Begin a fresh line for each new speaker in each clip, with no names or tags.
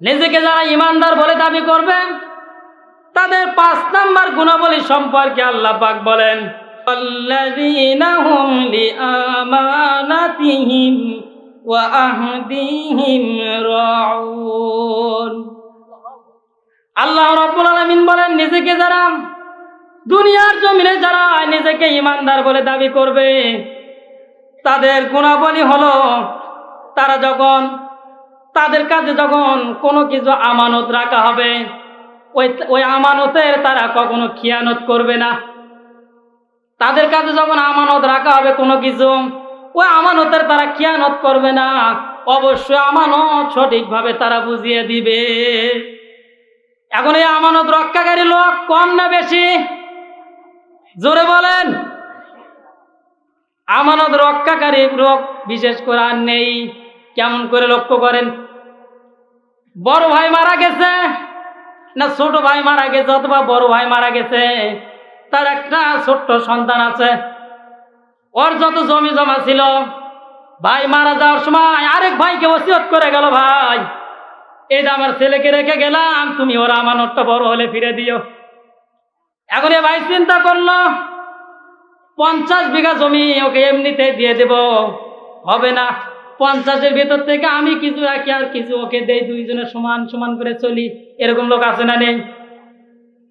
নিজেকে যারা ইমানদার বলে দাবি করবে তাদের পাঁচ নাম্বার গুণাবলী সম্পর্কে আল্লাহ পাক বলেন الذين هم لأماناتهم وأهديهم راعون আল্লাহ রব্বুল আলামিন বলেন নিজেকে যারা দুনিয়ার জমিনে যারা নিজেকে ইমানদার বলে দাবি করবে তাদের গুণাবলী হলো তারা যখন তাদের কাছে যখন কোনো কিছু আমানত রাখা হবে, ওই ওই আমানতের তারা কখনো খিয়ানত করবে না। তাদের কাছে যখন আমানত রাখা হবে কোনো কিছু, ওই আমানতের তারা খিয়ানত করবে না। অবশ্যই আমানত সঠিকভাবে তারা বুঝিয়ে দিবে। এখন এই আমানত রক্ষাকারী লোক কম না বেশি? জোরে বলেন। আমানত রক্ষাকারী লোক বিশেষ করে আর নেই। কেমন করে লক্ষ্য করেন? বড় ভাই মারা গেছে না ছোট ভাই মারা গেছে অথবা বড় ভাই মারা গেছে? তার একটা ছোট্ট সন্তান আছে। ওর যত জমি জমা ছিল, ভাই মারা যাওয়ার সময় আরেক ভাইকে ওসিয়ত করে গেল, ভাই এটা আমার ছেলেকে রেখে গেলাম, তুমি ওর আমানতটা বড় হলে ফিরে দিও। এখন এ ভাই চিন্তা করল, পঞ্চাশ বিঘা জমি ওকে এমনিতে দিয়ে দেব, হবে না। পঞ্চাশের ভেতর থেকে আমি কিছু রাখি আর কিছু ওকে দেই দুইজনের সমান সমান করে চলি। এরকম লোক আছে না নেই?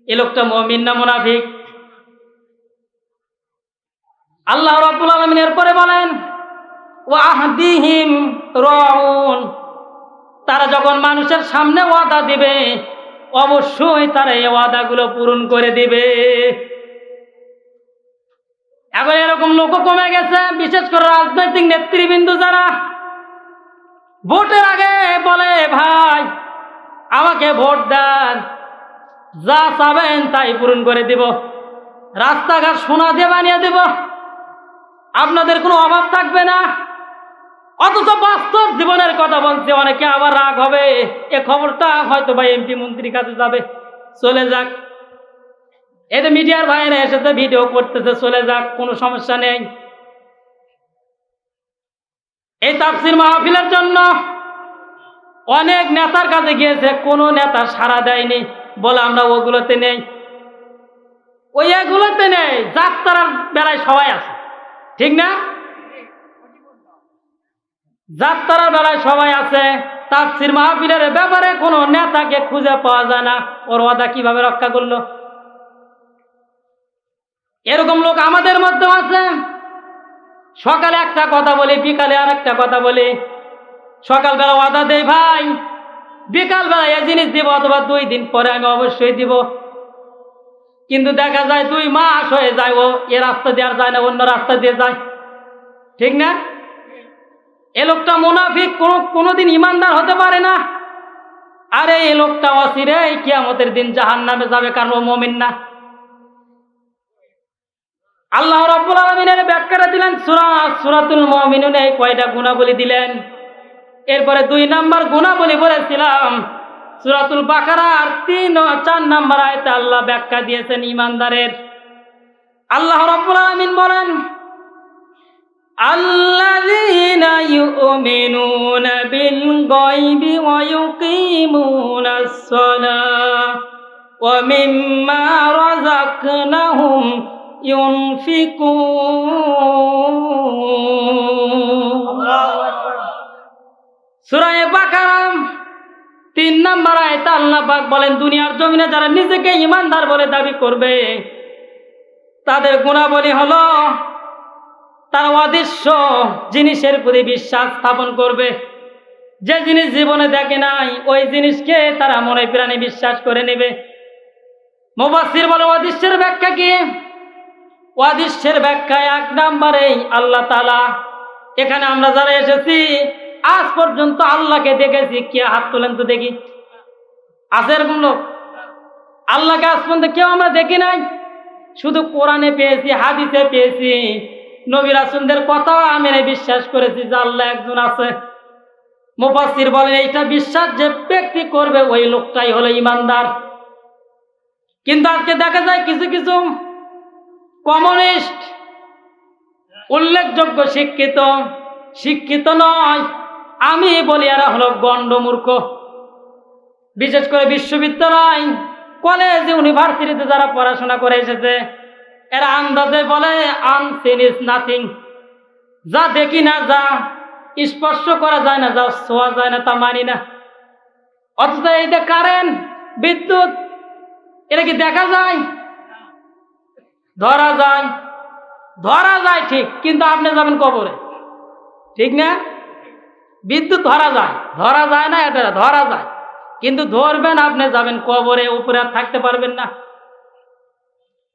এ লোকটা মমিন না মুনাফিক? আল্লাহ রব্বুল আলমিন এরপরে বলেন তারা যখন মানুষের সামনে ওয়াদা দিবে, অবশ্যই তারা এই ওয়াদাগুলো পূরণ করে দিবে। এখন এরকম লোক কমে গেছে, বিশেষ করে রাজনৈতিক নেতৃবৃন্দ যারা ভোটের আগে বলে, ভাই, আমাকে ভোট দেন। যা চাবেন তাই পূরণ করে দিব। রাস্তাঘাট সোনা দিয়ে বানিয়ে দেব। আপনাদের কোনো অভাব থাকবে না। অথচ বাস্তব জীবনের কথা বলছে, অনেকে আবার রাগ হবে। এ খবরটা হয়তো বা এমপি মন্ত্রীর কাছে যাবে। চলে যাক। এতে মিডিয়ার ভাইয়েরা এসেছে, ভিডিও করতেছে, চলে যাক, কোনো সমস্যা নেই। এই তাফসির মাহফিলের জন্য অনেক নেতার কাছে গিয়েছে, কোনো নেতা সাড়া দেয়নি বলে আমরা ওগুলোতে নেই। ওই এগুলোতে নেই, যাত্রার বেলায় সবাই আছে। ঠিক না? যাত্রার বেলায় সবাই আছে। তাফসির মাহফিলের ব্যাপারে কোনো নেতাকে খুঁজে পাওয়া যায় না। ওর ওয়াদা কীভাবে রক্ষা করল? এরকম লোক আমাদের মধ্যে আছে। সকালে একটা কথা বলি, বিকালে আর একটা কথা বলি। সকালবেলা ওয়াদা দেই, ভাই, বিকালবেলা এ জিনিস দিব অথবা দুই দিন পরে আমি অবশ্যই দিব। কিন্তু দেখা যায় দুই মাস হয়ে যায় ও, এ রাস্তা দিয়ে আর যায় না, অন্য রাস্তা দিয়ে যায়। ঠিক না? এ লোকটা মুনাফিক, কোনো, কোনোদিন ইমানদার হতে পারে না। আরে এই লোকটা অসিরে কিয়ামতের দিন জাহান নামে যাবে, কারণ ও মমিন না। আল্লাহ রাব্বুল আলামিনের ব্যাখ্যাটা দিলেন, সূরা সূরাতুল মুমিনুনে এই কয়টা গুণাবলী দিলেন? এরপরে দুই নাম্বার গুণাবলী বলেছিলাম, সূরাতুল বাকারার তিন ও চার নাম্বার আয়াতে আল্লাহ ব্যাখ্যা দিয়েছেন ইমানদারের আল্লাহ রাব্বুল আলামিন বলেন الذين يؤمنون بالغيب ويقيمون الصلاة ومما رزقناهم সুরায় বাকারাম তিন নাম্বার আয়ত আল্লাহ পাক বলেন দুনিয়ার জমিনে যারা নিজেকে ইমানদার বলে দাবি করবে তাদের গুণাবলী হলো তারা অদৃশ্য জিনিসের প্রতি বিশ্বাস স্থাপন করবে। যে জিনিস জীবনে দেখে নাই ওই জিনিসকে তারা মনে প্রাণে বিশ্বাস করে নেবে। মুবাসির বলে অদৃশ্যের ব্যাখ্যা কি? অদৃশ্যের ব্যাখ্যা এক নাম্বারেই আল্লাহ তালা এখানে আমরা যারা এসেছি, আজ পর্যন্ত আল্লাহকে দেখেছি। কে হাত তোলেন তো দেখি। আছে এরকম লোক? আল্লাহকে আজ পর্যন্ত কেউ আমরা দেখি নাই। শুধু কোরআনে পেয়েছি, হাদিসে পেয়েছি। নবী রাসুলদের কথা মেনে বিশ্বাস করেছি যে আল্লাহ একজন আছে। মুফাসির বলেন, এইটা বিশ্বাস যে ব্যক্তি করবে ওই লোকটাই হলো ইমানদার। কিন্তু আজকে দেখা যায় কিছু কিছু কমিউনিস্ট। উল্লেখযোগ্য শিক্ষিত শিক্ষিত নয়। আমি বলি এরা হলো গণ্ড মূর্খ। বিশেষ করে বিশ্ববিদ্যালয়, কলেজ ইউনিভার্সিটিতে যারা পড়াশোনা করে এসেছে, এরা আন্দাজে বলে আনসিন ইজ নাথিং যা দেখি না, যা স্পর্শ করা যায় না, যা ছোঁয়া যায় না, তা মানি না। অথচ এই যে কারেন্ট বিদ্যুৎ, এটা কি দেখা যায়? ধরা যায়। ধরা যায় ঠিক, কিন্তু আপনি যাবেন কবরে। ঠিক না? বিদ্যুৎ ধরা যায়। ধরা যায় না, এটা ধরা যায়। কিন্তু ধরবেন, আপনি যাবেন কবরে, উপরে আর থাকতে পারবেন না।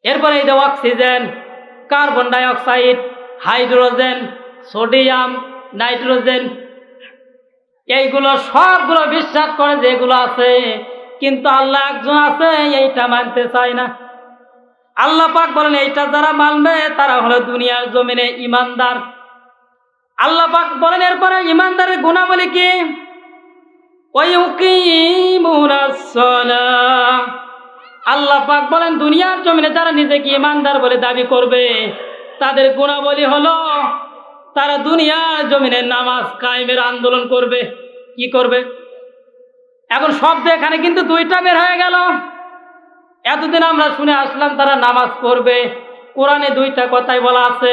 এরপরে এই যে oxygen, carbon dioxide, hydrogen, sodium, nitrogen, এইগুলো সবগুলো বিশ্বাস করে যেগুলো আছে, কিন্তু আল্লাহ একজন আছে, এইটা মানতে চায় না। আল্লাহ পাক বলেন, এইটা যারা মানবে, তারা হলো দুনিয়ার জমিনে ইমানদার। আল্লাহ পাক বলেন, এরপরে ইমানদারের গুণাবলী কি? আল্লাহ পাক বলেন, দুনিয়ার জমিনে যারা নিজেকে ইমানদার বলে দাবি করবে, তাদের গুণাবলী হলো, তারা দুনিয়ার জমিনে নামাজ কায়েমের আন্দোলন করবে। কি করবে? এখন শব্দ এখানে কিন্তু দুইটা বের হয়ে গেল। এতদিন আমরা শুনে আসলাম তারা নামাজ পড়বে। কোরআনে দুইটা কথাই বলা আছে।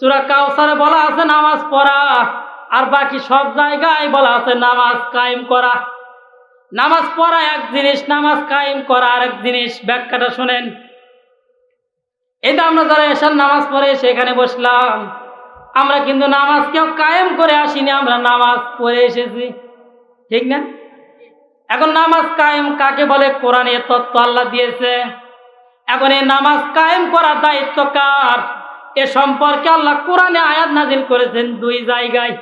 সুরা কাউসারে বলা আছে, নামাজ পড়া। আর বাকি সব জায়গায় বলা আছে, নামাজ কায়েম করা। নামাজ পড়া এক জিনিস, নামাজ কায়েম করা আর এক জিনিস। ব্যাখ্যাটা শোনেন। এটা আমরা যারা এসার নামাজ পড়ে সেখানে বসলাম, আমরা কিন্তু নামাজ কেউ কায়েম করে আসিনি, আমরা নামাজ পড়ে এসেছি। ঠিক না? এখন নামাজ কায়েম কাকে বলে? কোরআনে তত্ত্ব আল্লাহ দিয়েছে। এখন এই নামাজ কায়েম করার দায়িত্ব কার? এ সম্পর্কে আল্লাহ কোরআনে আয়াত নাজিল করেছেন দুই জায়গায়।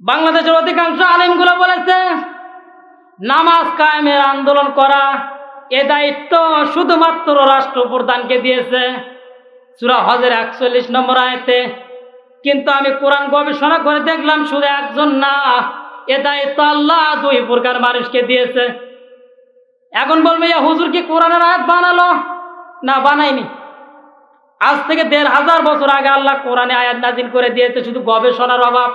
বাংলাদেশের অধিকাংশ আলিমগুলো বলেছে, নামাজ কায়েমের আন্দোলন করা এ দায়িত্ব শুধুমাত্র রাষ্ট্রপ্রধানকে দিয়েছে। সুরা হজের একচল্লিশ নম্বর আয়তে, কিন্তু আমি কোরআন গবেষণা করে দেখলাম শুধু একজন না এ দায়িত্ব আল্লাহ দুই প্রকার মানুষকে দিয়েছে। এখন বলবে হুজুর কি কোরআনের আয়াত বানালো? না বানায়নি আজ থেকে দেড় হাজার বছর আগে আল্লাহ কোরআনে আয়াত নাজিল করে দিয়েছে, শুধু গবেষণার অভাব।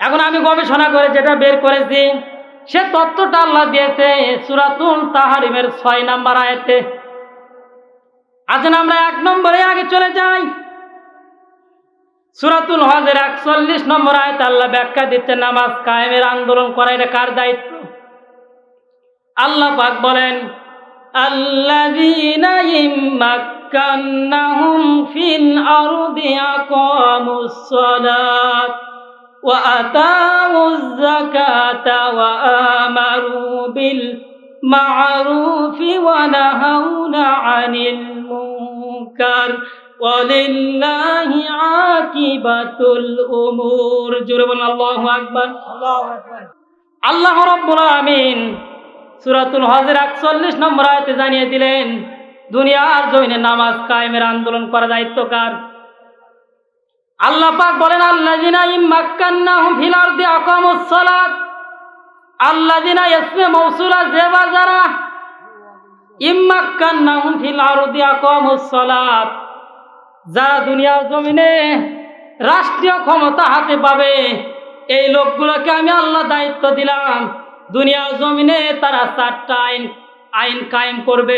এখন আমি গবেষণা করে যেটা বের করেছি, সে তত্ত্বটা আল্লাহ দিয়েছে সুরাতুল তাহারিমের ছয় নাম্বার আয়াতে। আছেন আমরা এক নম্বরে আগে চলে যাই। সুরাতুল হজের একচল্লিশ নম্বর আয়তে আল্লাহ ব্যাখ্যা দিচ্ছে নামাজ কায়েমের আন্দোলন করা এটা কার দায়িত্ব আল্লাহ পাক বলেন الذين إن مكناهم في الأرض أقاموا الصلاة وأتاوا الزكاة وآمروا بالمعروف ونهون عن المنكر জানিয়ে দিলেন দুনিয়ার নামাজ কায়েমের আন্দোলন করা দায়িত্ব কার? আল্লাহ পাক বলেন আল্লাহ আল্লাহ ফিল আরদি আকামুস সালাত। আল্লাযিনা ইসমে যারা ইম্মাক্কান্নাহুম ফিল আরদি আকামুস যারা দুনিয়ার জমিনে রাষ্ট্রীয় ক্ষমতা হাতে পাবে, এই লোকগুলোকে আমি আল্লাহ দায়িত্ব দিলাম। দুনিয়ার জমিনে তারা চারটা আইন আইন কায়েম করবে।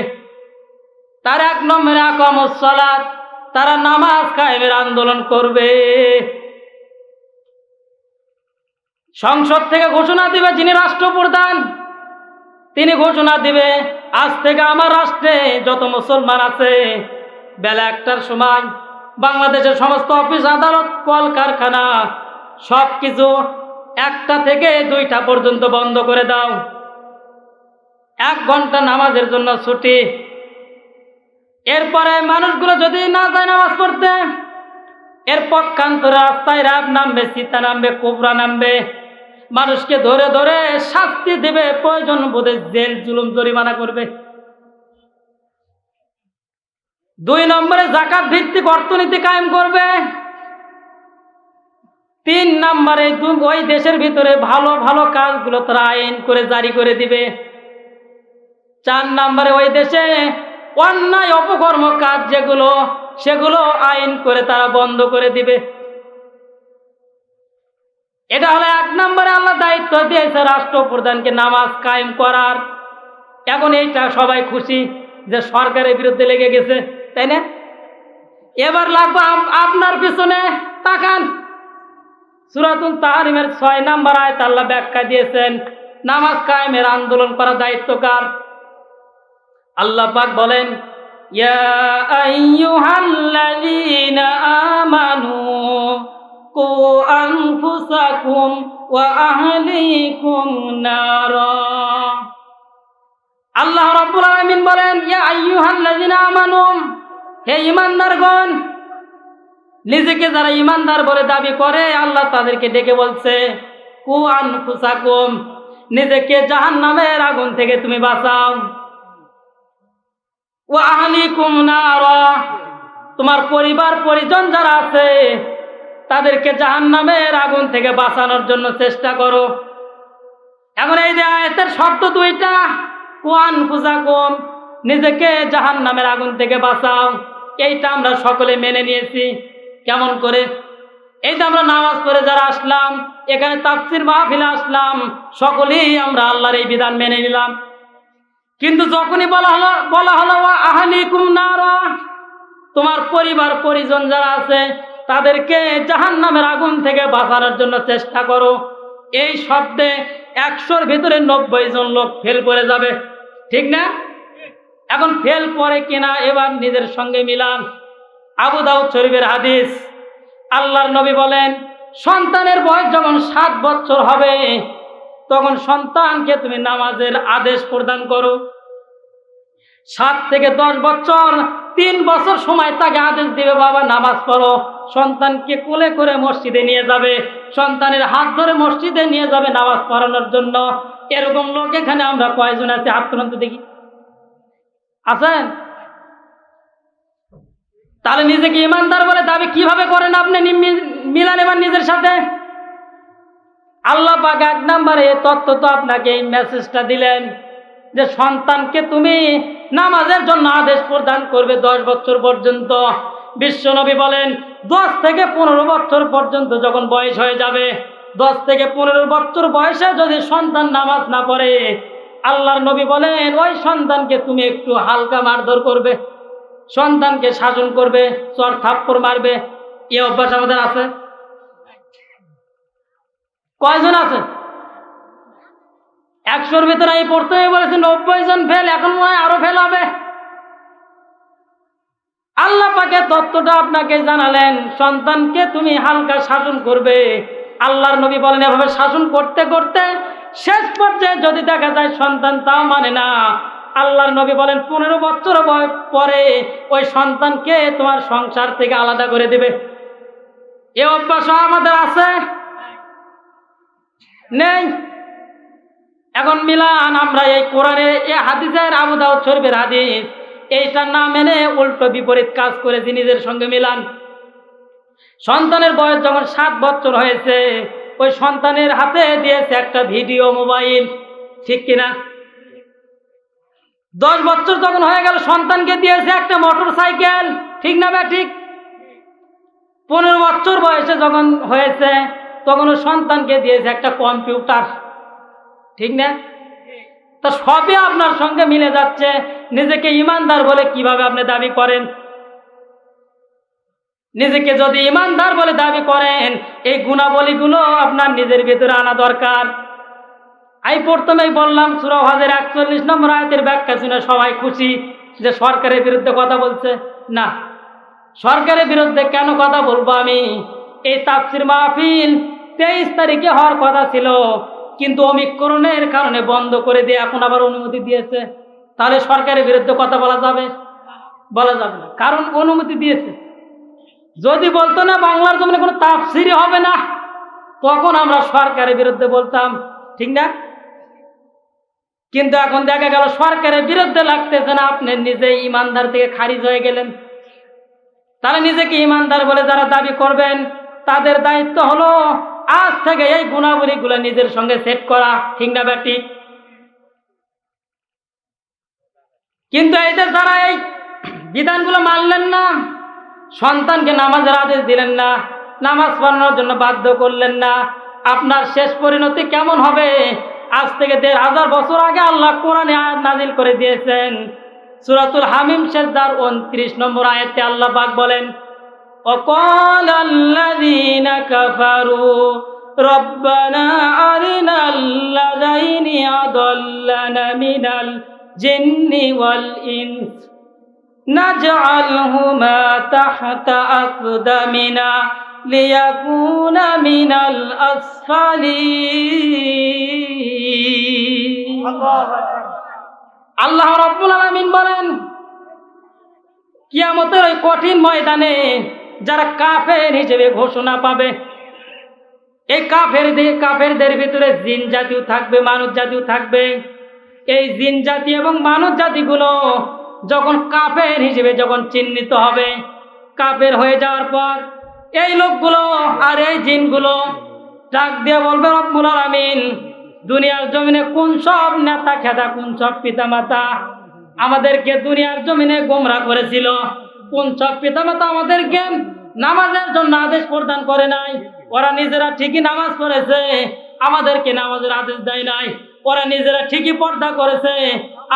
তার এক নম্বরে আকামসলাত তারা নামাজ কায়েমের আন্দোলন করবে। সংসদ থেকে ঘোষণা দিবে যিনি রাষ্ট্রপ্রধান, তিনি ঘোষণা দিবে, আজ থেকে আমার রাষ্ট্রে যত মুসলমান আছে বেলা একটার সময় বাংলাদেশের সমস্ত অফিস, আদালত, কলকারখানা সব কিছু একটা থেকে দুইটা পর্যন্ত বন্ধ করে দাও। এক ঘণ্টা নামাজের জন্য ছুটি। এরপরে মানুষগুলো যদি না যায় নামাজ পড়তে, এর পক্ষান্তরে রাস্তায় রাব নামবে, সীতা নামবে, কোবরা নামবে। মানুষকে ধরে ধরে শাস্তি দেবে, প্রয়োজন বোধে জেল, জুলুম, জরিমানা করবে। দুই নম্বরে জাকাত ভিত্তিক অর্থনীতি কায়েম করবে। তিন নম্বরে ওই দেশের ভিতরে ভালো ভালো কাজগুলো তারা আইন করে জারি করে দিবে। চার নম্বরে ওই দেশে অন্যায় অপকর্ম কাজ যেগুলো, সেগুলো আইন করে তারা বন্ধ করে দিবে। এটা হলো এক নম্বরে আল্লাহ দায়িত্ব দিয়েছে রাষ্ট্রপ্রধানকে নামাজ কায়েম করার। এখন এইটা সবাই খুশি যে সরকারের বিরুদ্ধে লেগে গেছে। তাই না? এবার লাগবে আপ- আপনার পিছনে, তাকান। সুরাতুল তাহারিমের ছয় নাম্বার আয় তাল্লা ব্যাখ্যা দিয়েছেন, নামাজ কায়েমের আন্দোলন করা দায়িত্ব কার? আল্লাহ পাক বলেন আমানু, কু আল্লাহ রাব্বুল আলামিন বলেন, ইয়া আইয়ুহাল্লাযীনা আমানু হে ঈমানদারগণ, নিজেকে যারা ঈমানদার বলে দাবি করে, আল্লাহ তাদেরকে ডেকে বলছে, কু আনফুসাকুম নিজেকে জাহান্নামের আগুন থেকে তুমি বাঁচাও। ও আহলিকুম নারা তোমার পরিবার, পরিজন যারা আছে, তাদেরকে জাহান্নামের আগুন থেকে বাঁচানোর জন্য চেষ্টা করো। এখন এই যে আয়াতের শর্ত দুইটা কোয়ান ফুজাকুম নিজেকে জাহান্নামের আগুন থেকে বাঁচাও। এইটা আমরা সকলে মেনে নিয়েছি। কেমন করে? এই যে আমরা নামাজ পড়ে যারা আসলাম, এখানে তাফসির মাহফিলে আসলাম, সকলেই আমরা আল্লাহর এই বিধান মেনে নিলাম। কিন্তু যখনই বলা হলো বলা হলো আহালিকুম নারা তোমার পরিবার, পরিজন যারা আছে, তাদেরকে জাহান্নামের আগুন থেকে বাঁচানোর জন্য চেষ্টা করো। এই শব্দে একশোর ভিতরে নব্বই জন লোক ফেল করে যাবে। ঠিক না? এখন ফেল পরে কিনা এবার নিজের সঙ্গে মিলান। আবু দাউদ শরীফের হাদিস, আল্লাহর নবী বলেন, সন্তানের বয়স যখন সাত বছর হবে, তখন সন্তানকে তুমি নামাজের আদেশ প্রদান করো। সাত থেকে দশ বছর তিন বছর সময় তাকে আদেশ দিবে, বাবা, নামাজ পড়ো। সন্তানকে কোলে করে মসজিদে নিয়ে যাবে। সন্তানের হাত ধরে মসজিদে নিয়ে যাবে নামাজ পড়ানোর জন্য। এরকম লোক এখানে আমরা কয়জন আছে? হাত তুলন্ত দেখি। আছেন? তাহলে নিজেকে ইমানদার বলে দাবি কীভাবে করেন আপনি মিলান এবার নিজের সাথে? আল্লাহ পাক এক নম্বরে তত্ত্ব তো আপনাকে এই মেসেজটা দিলেন। যে সন্তানকে তুমি নামাজের জন্য আদেশ প্রদান করবে দশ বছর পর্যন্ত। বিশ্বনবী বলেন, দশ থেকে পনেরো বছর পর্যন্ত যখন বয়স হয়ে যাবে, দশ থেকে পনেরো বছর বয়সে যদি সন্তান নামাজ না পড়ে, আল্লাহর নবী বলেন, ওই সন্তানকে তুমি একটু হালকা মারধর করবে, সন্তানকে শাসন করবে, চর থাপ্পড় মারবে। এ অভ্যাস আমাদের আছে? কয়জন আছে? একশোর ভিতরে আমি পড়তে বলেছি, নব্বই জন ফেল এখন মনে হয় আরও ফেল হবে। আল্লাহ পাকে তত্ত্বটা আপনাকে জানালেন, সন্তানকে তুমি হালকা শাসন করবে। আল্লাহর নবী বলেন, এভাবে শাসন করতে করতে শেষ পর্যায়ে যদি দেখা যায় সন্তান তাও মানে না। আল্লাহর নবী বলেন, পনেরো বছর পরে ওই সন্তানকে তোমার সংসার থেকে আলাদা করে দেবে। এ অভ্যাস আমাদের আছে? নেই। এখন মিলান, আমরা এই কোরআনে, এই হাদিসের আবু দাউদ শরীফের হাদিস, এইটার না মেনে উল্টো বিপরীত কাজ করেছি নিজের সঙ্গে মিলান। সন্তানের বয়স যখন সাত বছর হয়েছে, ওই সন্তানের হাতে দিয়েছে একটা ভিডিও মোবাইল, ঠিক কিনা? দশ বছর যখন হয়ে গেল, সন্তানকে দিয়েছে একটা মোটর সাইকেল ঠিক না বা ঠিক? পনেরো বছর বয়সে যখন হয়েছে, তখন ওই সন্তানকে দিয়েছে একটা কম্পিউটার। ঠিক না? তা সবই আপনার সঙ্গে মিলে যাচ্ছে। নিজেকে ইমানদার বলে কীভাবে আপনি দাবি করেন? নিজেকে যদি ইমানদার বলে দাবি করেন, এই গুণাবলীগুলো আপনার নিজের ভিতরে আনা দরকার। আমি প্রথমেই বললাম সুরহাজের একচল্লিশ নম্বর আয়তের ব্যাখ্যা শুনে সবাই খুশি যে সরকারের বিরুদ্ধে কথা বলছে। না, সরকারের বিরুদ্ধে কেন কথা বলব আমি? এই তাফসির মাহফিল তেইশ তারিখে হওয়ার কথা ছিল। কিন্তু অমিকরণের কারণে বন্ধ করে দিয়ে এখন আবার অনুমতি দিয়েছে। তাহলে সরকারের বিরুদ্ধে কথা বলা যাবে? বলা যাবে না। কারণ অনুমতি দিয়েছে। যদি বলতো না বাংলার জমিনে কোনো তাফসিরই হবে না, তখন আমরা সরকারের বিরুদ্ধে বলতাম, ঠিক না? কিন্তু এখন দেখা গেল সরকারের বিরুদ্ধে লাগতেছে না। আপনি নিজে ইমানদার থেকে খারিজ হয়ে গেলেন। তাহলে নিজেকে ইমানদার বলে যারা দাবি করবেন, তাদের দায়িত্ব হলো আজ থেকে এই গুণাবলীগুলো নিজের সঙ্গে সেট করা, ঠিক না ব্যাটি কিন্তু যে যারা এই বিধানগুলো মানলেন না, সন্তানকে নামাজের আদেশ দিলেন না, নামাজ পড়ানোর জন্য বাধ্য করলেন না, আপনার শেষ পরিণতি কেমন হবে? আজ থেকে দেড় হাজার বছর আগে আল্লাহ কোরআনে আয়াত নাজিল করে দিয়েছেন। সুরাতুল হামিম শেষদার উনত্রিশ নম্বর আয়াতে আল্লাহ পাক বলেন وقال الذين كفروا ربنا أرنا الذين أضلنا من الجن والإنس نجعلهما تحت أقدمنا ليكون من الأسفلين আল্লাহ রব্বুল আলামিন বলেন কিয়ামতের ওই কঠিন ময়দানে যারা কাফের হিসেবে ঘোষণা পাবে, এই কাফের দিয়ে কাফেরদের ভিতরে জিন জাতিও থাকবে মানুষ জাতিও থাকবে। এই জিন জাতি এবং মানুষ জাতিগুলো যখন কাফের হিসেবে যখন চিহ্নিত হবে, কাফের হয়ে যাওয়ার পর এই লোকগুলো আর এই জিনগুলো ডাক দিয়ে বলবে, রব্বুল আলামিন, দুনিয়ার জমিনে কোন সব নেতা খেতা কোন সব পিতামাতা আমাদেরকে দুনিয়ার জমিনে গোমরা করেছিল? কোন সব পিতামাতা আমাদেরকে নামাজের জন্য আদেশ প্রদান করে নাই। ওরা নিজেরা ঠিকই নামাজ পড়েছে, আমাদেরকে নামাজের আদেশ দেয় নাই। ওরা নিজেরা ঠিকই পর্দা করেছে,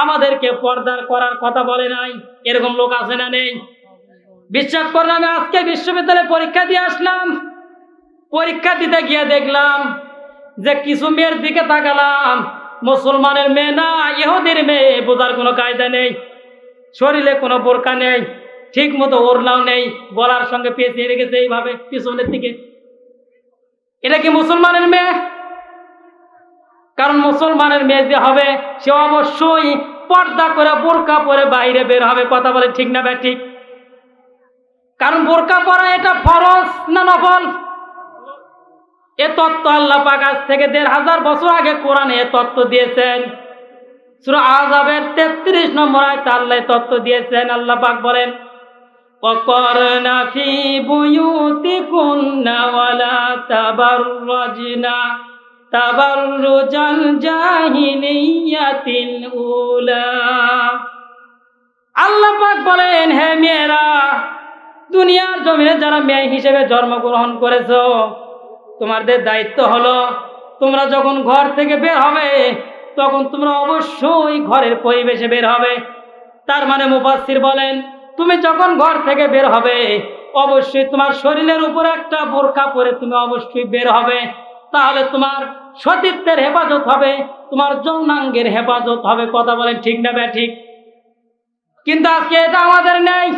আমাদেরকে পর্দার করার কথা বলে নাই। এরকম লোক আছে না নেই? বিশ্বাস করেন, আমি আজকে বিশ্ববিদ্যালয়ে পরীক্ষা দিয়ে আসলাম। পরীক্ষা দিতে গিয়ে দেখলাম যে কিছু মেয়ের দিকে তাকালাম। মুসলমানের মেয়ে না, ইহুদির মেয়ে, বোঝার কোনো কায়দা নেই। শরীরে কোনো বোরকা নেই। ঠিক মতো ওড়নাও নেই গলার সঙ্গে পেঁচিয়ে রেখেছে এইভাবে পিছনের দিকে। এটা কি মুসলমানের মেয়ে? কারণ মুসলমানের মেয়ে যে হবে, সে অবশ্যই পর্দা করে, বোরকা পরে বাইরে বের হবে। কথা বলে ঠিক না ভাই, ঠিক? কারণ বোরকা পরা এটা ফরজ না নফল? এ তত্ত্ব আল্লাহ পাক আজ থেকে দেড় হাজার বছর আগে কোরআনে এ তত্ত্ব দিয়েছেন। সুরা আজাবের তেত্রিশ নম্বর আল্লাহ তত্ত্ব দিয়েছেন। আল্লাহ পাক বলেন وقرن في بيوتكن ولا تبرجن تبرج الجاهلية الأولى আল্লাহ পাক বলেন হে মেয়েরা দুনিয়ার জমিনে যারা মেয়ে হিসেবে জন্মগ্রহণ করেছো তোমাদের দায়িত্ব হলো তোমরা যখন ঘর থেকে বের হবে তখন তোমরা অবশ্যই ঘরের পরিবেশে বের হবে তার মানে মুফাসসির বলেন তুমি যখন ঘর থেকে বের হবে, অবশ্যই তোমার শরীরের উপর একটা বোরকা পরে তুমি অবশ্যই বের হবে। তাহলে তোমার সতীত্বের হেফাজত হবে, তোমার যৌনাঙ্গের হেফাজত হবে। কথা বলেন ঠিক না ব্যা ঠিক কিন্তু আজকে এটা আমাদের নেই।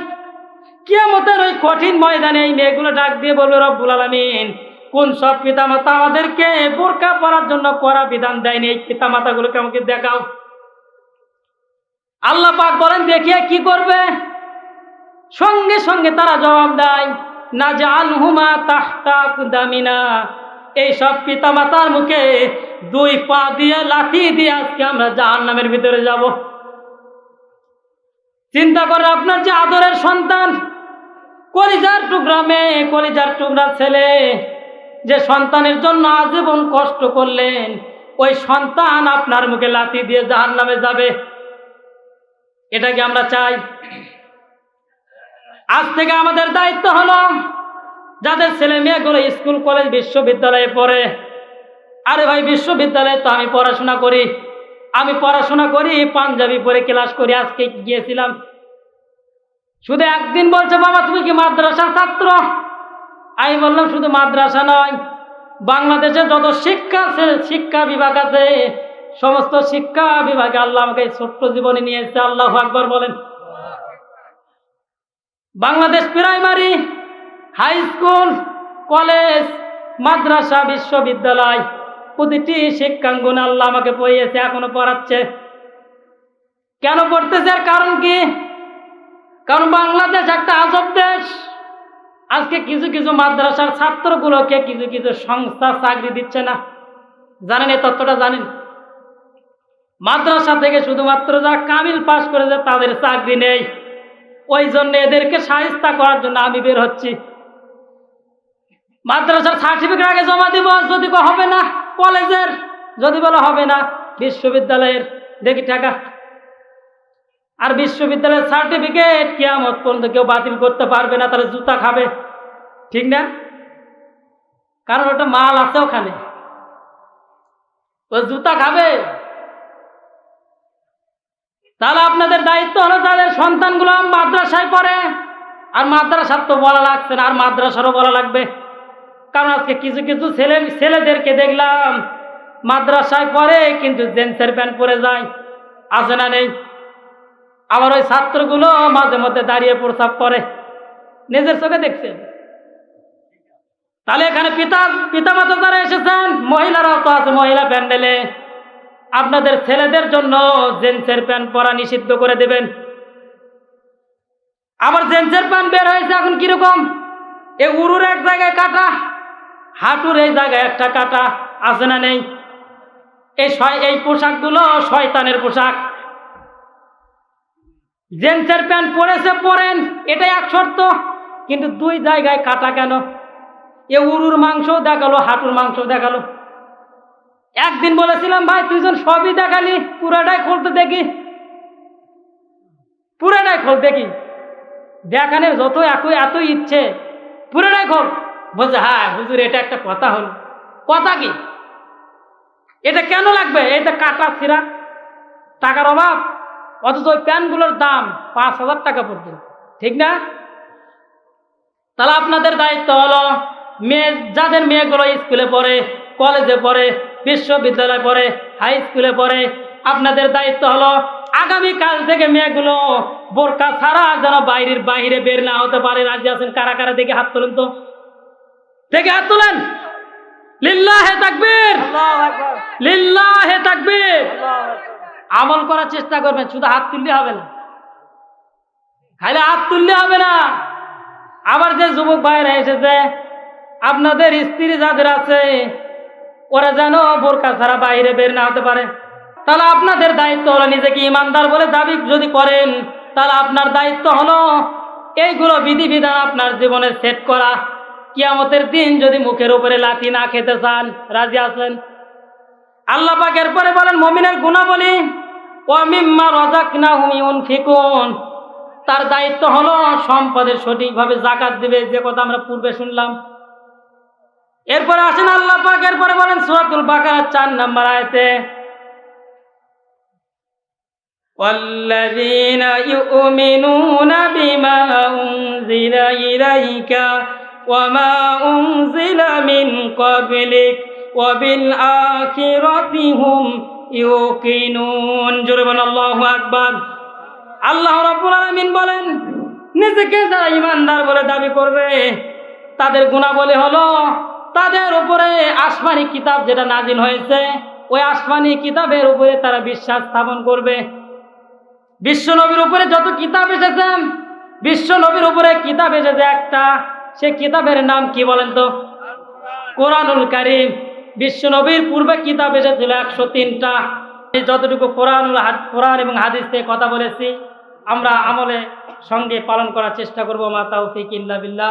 কিয়ামতের ওই কঠিন ময়দানে এই মেয়েগুলো ডাক দিয়ে বলবে, রব্বুল আলমিন, কোন সব পিতামাতা আমাদেরকে বোরকা পরার জন্য করা বিধান দেয়নি? এই পিতামাতাগুলোকে আমাকে দেখাও। আল্লাহ পাক বলেন, দেখিয়ে কি করবে? সঙ্গে সঙ্গে তারা জবাব দেয় না জাল হুমা তাহতাক দামিনা এই সব পিতামাতার মুখে দুই পা দিয়ে লাঠি দিয়ে আজকে আমরা জাহান নামের ভিতরে যাব। চিন্তা করে, আপনার যে আদরের সন্তান, কলিজার টুকরা মেয়ে, কলিজার টুকরা ছেলে, যে সন্তানের জন্য আজীবন কষ্ট করলেন, ওই সন্তান আপনার মুখে লাথি দিয়ে জাহান নামে যাবে। এটা কি আমরা চাই? আজ থেকে আমাদের দায়িত্ব হলো যাদের ছেলে মেয়েগুলো স্কুল, কলেজ, বিশ্ববিদ্যালয়ে পড়ে। আরে ভাই, বিশ্ববিদ্যালয়ে তো আমি পড়াশোনা করি। আমি পড়াশোনা করি, পাঞ্জাবি পরে ক্লাস করি, আজকে গিয়েছিলাম। শুধু একদিন বলছে, বাবা, তুমি কি মাদ্রাসার ছাত্র? আমি বললাম, শুধু মাদ্রাসা নয়। বাংলাদেশে যত শিক্ষা শিক্ষা বিভাগ আছে, সমস্ত শিক্ষা বিভাগে আল্লাহ আমাকে ছোট্ট জীবনে নিয়েছে আল্লাহ আকবর বলেন। Bangladesh primary, high school, college, মাদ্রাসা, বিশ্ববিদ্যালয়, প্রতিটি শিক্ষাঙ্গনে আল্লাহ আমাকে পড়িয়েছে, এখনও পড়াচ্ছে। কেন পড়তেছে কারণ কি? কারণ বাংলাদেশ একটা আজব দেশ। আজকে কিছু কিছু মাদ্রাসার ছাত্রগুলোকে কিছু কিছু সংস্থা চাকরি দিচ্ছে না। জানেন এই তথ্যটা জানেন? মাদ্রাসা থেকে শুধুমাত্র যারা কামিল পাশ করেছে, তাদের চাকরি নেই। ওই জন্য এদেরকে সাহিস্তা করার জন্য আমি বের হচ্ছি। মাদ্রাসার সার্টিফিকেট আগে জমা দিব, যদি হবে না, কলেজের, যদি বলে হবে না, বিশ্ববিদ্যালয়ের, দেখি টাকা। আর বিশ্ববিদ্যালয়ের সার্টিফিকেট কেয়ামত পর্যন্ত কেউ বাতিল করতে পারবে না, তাহলে জুতা খাবে। ঠিক না? কারণ ওটা মাল আছে ওখানে। ও জুতা খাবে? তাহলে আপনাদের দায়িত্ব হলো তাদের সন্তানগুলো মাদ্রাসায় পড়ে। আর মাদ্রাসার তো বলা লাগছে না, আর মাদ্রাসারও বলা লাগবে। কারণ আজকে কিছু কিছু ছেলে, ছেলেদেরকে দেখলাম মাদ্রাসায় পড়ে, কিন্তু জেন্সের প্যান্ট পরে যায়, আছে না নেই। আবার ওই ছাত্রগুলো মাঝে মধ্যে দাঁড়িয়ে প্রস্রাব করে। নিজের চোখে দেখছেন? তাহলে এখানে পিতা, পিতামাতা যারা এসেছেন, মহিলারাও তো আছে মহিলা প্যান্ডেলে। আপনাদের ছেলেদের জন্য জেন্সের প্যান্ট পরা নিষিদ্ধ করে দেবেন। আবার জেন্সের প্যান্ট বের হয়েছে এখন কীরকম? এ উরুর এক জায়গায় কাটা, হাঁটুর এই জায়গায় একটা কাটা, আছে না নেই? এই শয়- এই পোশাকগুলো শয়তানের পোশাক। জেন্সের প্যান্ট পরেছে, পরেন, এটাই এক শর্ত, কিন্তু দুই জায়গায় কাটা কেন? এ উরুর মাংস দেখাল, হাঁটুর মাংস দেখাল। একদিন বলেছিলাম, ভাই তুই যখন সবই দেখালি, পুরাটাই খুলতে দেখি। পুরাটাই খোল দেখি। দেখানোর যত একই এত ইচ্ছে, পুরাটাই খোল। বলছে হ্যাঁ হুজুর, এটা একটা কথা হলো। কথা কি? এটা কেন লাগবে? এটা কাটা ছিঁড়া। টাকার অভাব। অথচ ওই প্যান্টগুলোর দাম পাঁচ হাজার টাকা পর্যন্ত। ঠিক না? তাহলে আপনাদের দায়িত্ব হলো, মেয়ে যাদের মেয়েগুলো স্কুলে পড়ে, কলেজে পড়ে বিশ্ববিদ্যালয়ে পড়ে হাই স্কুলে পড়ে। আপনাদের দায়িত্ব হলো আগামীকাল থেকে মেয়েগুলো বোরকা ছাড়া যেন বাইরের বাইরে বের না হতে পারে। রাজি আছেন? কারা কারা? দেখে হাত তুলেন তো। দেখে হাত তুলেন। লিল্লাহে তাকবীর। লিল্লাহে তাকবীর। আমল করার চেষ্টা করবেন শুধু হাত তুললে হবে না। খাইলে হাত তুললে হবে না। আবার যে যুবক ভাইরা এসেছে আপনাদের স্ত্রী যাদের আছে ওরা যেন বোরকা ছাড়া বাইরে বের না হতে পারে। তাহলে আপনাদের দায়িত্ব হলো নিজেকে ইমানদার বলে দাবি যদি করেন, তাহলে আপনার দায়িত্ব হলো এইগুলো বিধিবিধান আপনার জীবনে সেট করা। কিয়ামতের দিন যদি মুখের উপরে লাথি না খেতে চান, রাজি আছেন? আল্লাহ পাক এরপরে বলেন, মমিনের গুণাবলী অমিম্মা রজাক না হুমি ফিকুন তার দায়িত্ব হলো সম্পদের সঠিকভাবে জাকাত দিবে, যে কথা আমরা পূর্বে শুনলাম। এরপরে আসেন আল্লাহ পাক এরপরে বলেন সুরাতুল বাকারা চার নাম্বার আয়তে والذين يؤمنون بما أنزل إليك وما أنزل من قبلك وبالآخرة هم يوقنون جربنا الله أكبر আল্লাহ রাব্বুল আলামিন বলেন নিজেকে যারা ইমানদার বলে দাবি করবে তাদের গুণাবলী হলো তাদের উপরে আসমানি কিতাব যেটা নাজিল হয়েছে, ওই আসমানি কিতাবের উপরে তারা বিশ্বাস স্থাপন করবে। বিশ্ব নবীর উপরে যত কিতাব এসেছে বিশ্ব নবীর উপরে কিতাব এসেছে একটা, সে কিতাবের নাম কি বলেন তো? কোরআনুল কারিম। বিশ্ব নবীর পূর্বে কিতাব এসেছিল একশো তিনটা। যতটুকু কোরআনুল কোরআন এবং হাদিস থেকে কথা বলেছি, আমরা আমলে সঙ্গে পালন করার চেষ্টা করব, মা তাউফিক ইল্লা বিল্লাহ।